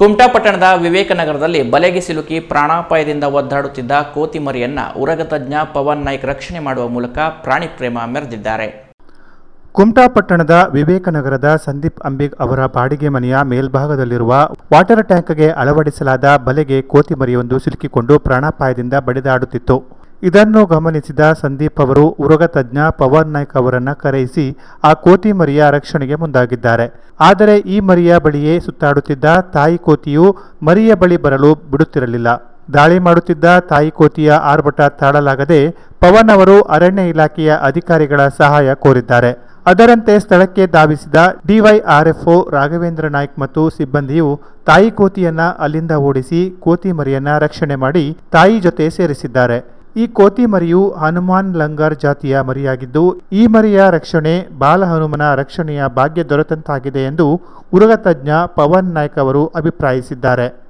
ಕುಮಟಾ ಪಟ್ಟಣದ ವಿವೇಕನಗರದಲ್ಲಿ ಬಲೆಗೆ ಸಿಲುಕಿ ಪ್ರಾಣಾಪಾಯದಿಂದ ಒದ್ದಾಡುತ್ತಿದ್ದ ಕೋತಿಮರಿಯನ್ನ ಉರಗ ತಜ್ಞ ಪವನ್ ನಾಯ್ಕ್ ರಕ್ಷಣೆ ಮಾಡುವ ಮೂಲಕ ಪ್ರಾಣಿ ಪ್ರೇಮ ಮೆರೆದಿದ್ದಾರೆ. ಕುಮಟಾ ಪಟ್ಟಣದ ವಿವೇಕನಗರದ ಸಂದೀಪ್ ಅಂಬಿಗ್ ಅವರ ಬಾಡಿಗೆ ಮನೆಯ ಮೇಲ್ಭಾಗದಲ್ಲಿರುವ ವಾಟರ್ ಟ್ಯಾಂಕ್ಗೆ ಅಳವಡಿಸಲಾದ ಬಲೆಗೆ ಕೋತಿ ಮರಿಯೊಂದು ಸಿಲುಕಿಕೊಂಡು ಪ್ರಾಣಾಪಾಯದಿಂದ ಬಡಿದಾಡುತ್ತಿತ್ತು. ಇದನ್ನು ಗಮನಿಸಿದ ಸಂದೀಪ್ ಅವರು, ಉರಗ ತಜ್ಞ ಪವನ್ ನಾಯ್ಕ್ ಅವರನ್ನು ಕರೆಯಿಸಿ ಆ ಕೋತಿ ಮರಿಯ ರಕ್ಷಣೆಗೆ ಮುಂದಾಗಿದ್ದಾರೆ. ಆದರೆ ಈ ಮರಿಯ ಬಳಿಯೇ ಸುತ್ತಾಡುತ್ತಿದ್ದ ತಾಯಿ ಕೋತಿಯು ಮರಿಯ ಬಳಿ ಬರಲು ಬಿಡುತ್ತಿರಲಿಲ್ಲ. ದಾಳಿ ಮಾಡುತ್ತಿದ್ದ ತಾಯಿ ಕೋತಿಯ ಆರ್ಭಟ ತಾಳಲಾಗದೆ ಪವನ್ ಅವರು ಅರಣ್ಯ ಇಲಾಖೆಯ ಅಧಿಕಾರಿಗಳ ಸಹಾಯ ಕೋರಿದ್ದಾರೆ. ಅದರಂತೆ ಸ್ಥಳಕ್ಕೆ ಧಾವಿಸಿದ ಡಿವೈಆರ್ಎಫ್ಒ ರಾಘವೇಂದ್ರ ನಾಯ್ಕ್ ಮತ್ತು ಸಿಬ್ಬಂದಿಯು ತಾಯಿ ಕೋತಿಯನ್ನ ಅಲ್ಲಿಂದ ಓಡಿಸಿ ಕೋತಿ ಮರಿಯನ್ನ ರಕ್ಷಣೆ ಮಾಡಿ ತಾಯಿ ಜೊತೆ ಸೇರಿಸಿದ್ದಾರೆ. ಈ ಕೋತಿ ಮರಿಯು ಹನುಮಾನ್ ಲಂಗರ್ ಜಾತಿಯ ಮರಿಯಾಗಿದ್ದು, ಈ ಮರಿಯ ರಕ್ಷಣೆ ಬಾಲ ಹನುಮನ ರಕ್ಷಣೆಯ ಭಾಗ್ಯ ದೊರೆತಂತಾಗಿದೆ ಎಂದು ಉರಗ ತಜ್ಞ ಪವನ್ ನಾಯ್ಕ ಅವರು ಅಭಿಪ್ರಾಯಿಸಿದ್ದಾರೆ.